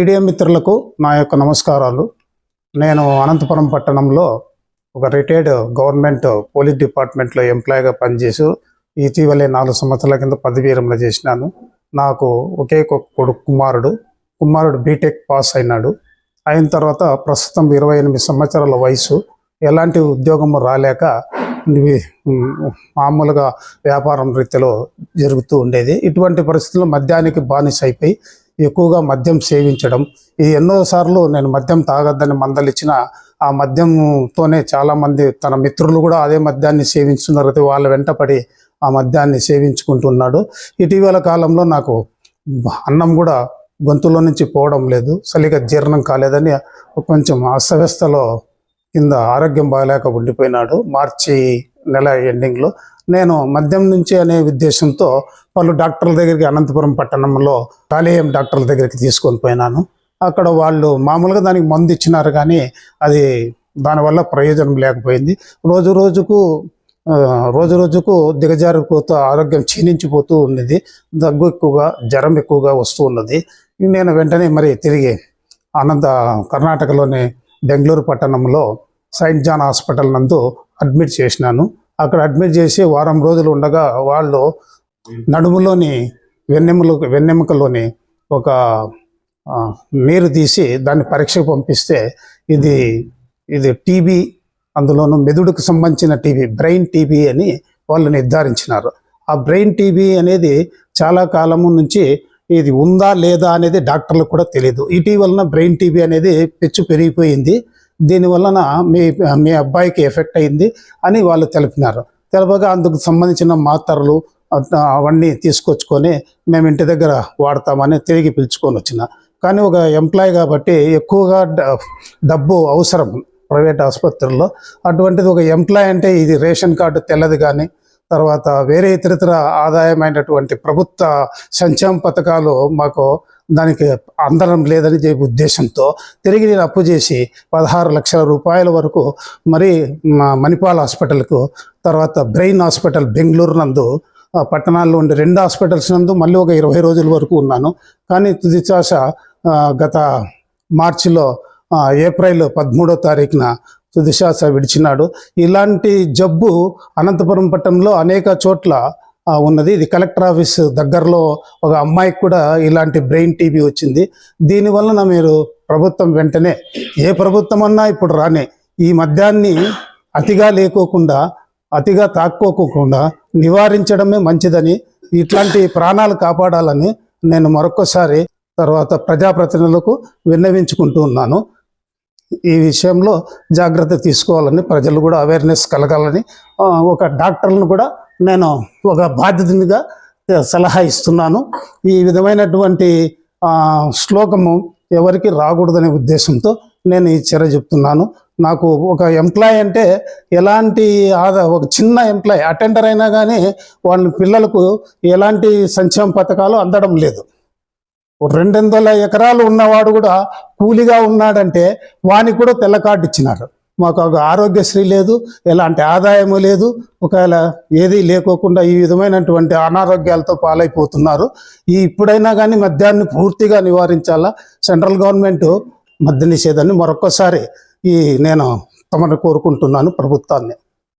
Media మిత్రులకు నా యొక్క నమస్కారాలు. నేను అనంతపురం పట్టణంలో ఒక రిటైర్డ్ గవర్నమెంట్ పోలీస్ డిపార్ట్మెంట్లో ఎంప్లాయ్గా పనిచేసి ఇటీవలే నాలుగు సంవత్సరాల కింద పదవి విరమణ చేసినాను. నాకు ఒకే కొడుకు కుమారుడు. కుమారుడు బీటెక్ పాస్ అయినాడు. అయిన తర్వాత ప్రస్తుతం ఇరవై ఎనిమిది సంవత్సరాల వయసు. ఎలాంటి ఉద్యోగం రాలేక మామూలుగా వ్యాపారం రీతిలో జరుగుతూ ఉండేది. ఇటువంటి పరిస్థితుల్లో మద్యానికి బానిస అయిపోయి ఎక్కువగా మద్యం సేవించడం. ఇది ఎన్నోసార్లు నేను మద్యం తాగొద్దని మందలిచ్చిన ఆ మద్యంతోనే చాలామంది తన మిత్రులు కూడా అదే మద్యాన్ని సేవించున్నారు వాళ్ళ వెంటపడి ఆ మద్యాన్ని సేవించుకుంటున్నాడు. ఇటీవల కాలంలో నాకు అన్నం కూడా గొంతులో నుంచి పోవడం లేదు. సరిగా జీర్ణం కాలేదని కొంచెం అస్తవ్యస్తలో కింద ఆరోగ్యం బాగాలేక ఉండిపోయినాడు. మార్చి నెల ఎండింగ్లో. నేను మద్యం నుంచి అనే ఉద్దేశంతో వాళ్ళు డాక్టర్ల దగ్గరికి అనంతపురం పట్టణంలో కాలేయం డాక్టర్ల దగ్గరికి తీసుకొని పోయినాను. అక్కడ వాళ్ళు మామూలుగా దానికి మందు ఇచ్చినారు కానీ అది దానివల్ల ప్రయోజనం లేకపోయింది. రోజు రోజుకు రోజు రోజుకు దిగజారిపోతూ ఆరోగ్యం క్షీణించిపోతూ ఉన్నది. దగ్గు ఎక్కువగా జ్వరం ఎక్కువగా వస్తూ ఉన్నది. నేను వెంటనే మరి తిరిగి అనంత కర్ణాటకలోని బెంగళూరు పట్టణంలో సైంట్ జాన్ హాస్పిటల్ నందు అడ్మిట్ చేసినాను. అక్కడ అడ్మిట్ చేసి వారం రోజులు ఉండగా వాళ్ళు నడుములోని వెన్నెములు వెన్నెముకలోని ఒక నీరు తీసి దాన్ని పరీక్షకు పంపిస్తే ఇది ఇది టీబీ అందులోనూ మెదుడుకు సంబంధించిన టీబీ బ్రెయిన్ టీబీ అని వాళ్ళు నిర్ధారించినారు. ఆ బ్రెయిన్ టీబీ అనేది చాలా కాలము నుంచి ఇది ఉందా లేదా అనేది డాక్టర్లకు కూడా తెలియదు ఇటీవలన బ్రెయిన్ టీబీ అనేది పెచ్చు పెరిగిపోయింది. దీనివలన మీ మీ అబ్బాయికి ఎఫెక్ట్ అయింది అని వాళ్ళు తెలిపినారు. తెలపగా అందుకు సంబంధించిన మాత్రలు అవన్నీ తీసుకొచ్చుకొని మేము ఇంటి దగ్గర వాడతామని తిరిగి పిలుచుకొని వచ్చిన. కానీ ఒక ఎంప్లాయ్ కాబట్టి ఎక్కువగా డబ్బు అవసరం ప్రైవేట్ ఆసుపత్రుల్లో అటువంటిది ఒక ఎంప్లాయ్ అంటే ఇది రేషన్ కార్డు తెల్లది కానీ తర్వాత వేరే ఇతరితర ఆదాయమైనటువంటి ప్రభుత్వ సంక్షేమ పథకాలు మాకు దానికి అందరం లేదని చెప్పి ఉద్దేశంతో తిరిగి నేను అప్పు చేసి పదహారు లక్షల రూపాయల వరకు మరి మణిపాల్ హాస్పిటల్కు తర్వాత బ్రెయిన్ హాస్పిటల్ బెంగళూరు నందు పట్టణాల్లో ఉండే రెండు హాస్పిటల్స్ నందు మళ్ళీ ఒక ఇరవై రోజుల వరకు ఉన్నాను. కానీ తుది గత మార్చిలో ఏప్రిల్ పదమూడో తారీఖున తుదిశాస విడిచినాడు. ఇలాంటి జబ్బు అనంతపురం పట్టణంలో అనేక చోట్ల ఉన్నది. ఇది కలెక్టర్ ఆఫీస్ దగ్గరలో ఒక అమ్మాయికి కూడా ఇలాంటి బ్రెయిన్ టీబీ వచ్చింది. దీనివలన మీరు ప్రభుత్వం వెంటనే ఏ ప్రభుత్వం అన్నా ఇప్పుడు రానే ఈ మద్యాన్ని అతిగా లేకోకుండా అతిగా తాక్కోకుండా నివారించడమే మంచిదని ఇట్లాంటి ప్రాణాలు కాపాడాలని నేను మరొకసారి తర్వాత ప్రజాప్రతినిధులకు విన్నవించుకుంటూ ఉన్నాను. ఈ విషయంలో జాగ్రత్త తీసుకోవాలని ప్రజలు కూడా అవేర్నెస్ కలగాలని ఒక డాక్టర్లను కూడా నేను ఒక బాధ్యతనిగా సలహా ఇస్తున్నాను. ఈ విధమైనటువంటి శ్లోకము ఎవరికి రాకూడదనే ఉద్దేశంతో నేను ఈ చర్య చెప్తున్నాను. నాకు ఒక ఎంప్లాయ్ అంటే ఎలాంటి ఆదా ఒక చిన్న ఎంప్లాయ్ అటెండర్ అయినా కానీ వాళ్ళ పిల్లలకు ఎలాంటి సంక్షేమ పథకాలు అందడం లేదు. రెండు వందల ఎకరాలు ఉన్నవాడు కూడా కూలిగా ఉన్నాడంటే వానికి కూడా తెల్ల కార్డు ఇచ్చినారు. మాకు ఒక ఆరోగ్యశ్రీ లేదు ఎలాంటి ఆదాయము లేదు ఒకవేళ ఏది లేకోకుండా ఈ విధమైనటువంటి అనారోగ్యాలతో పాలైపోతున్నారు. ఈ ఇప్పుడైనా కానీ మద్యాన్ని పూర్తిగా నివారించాలా? సెంట్రల్ గవర్నమెంట్ మద్య నిషేధాన్ని మరొకసారి ఈ నేను తమను కోరుకుంటున్నాను ప్రభుత్వాన్ని.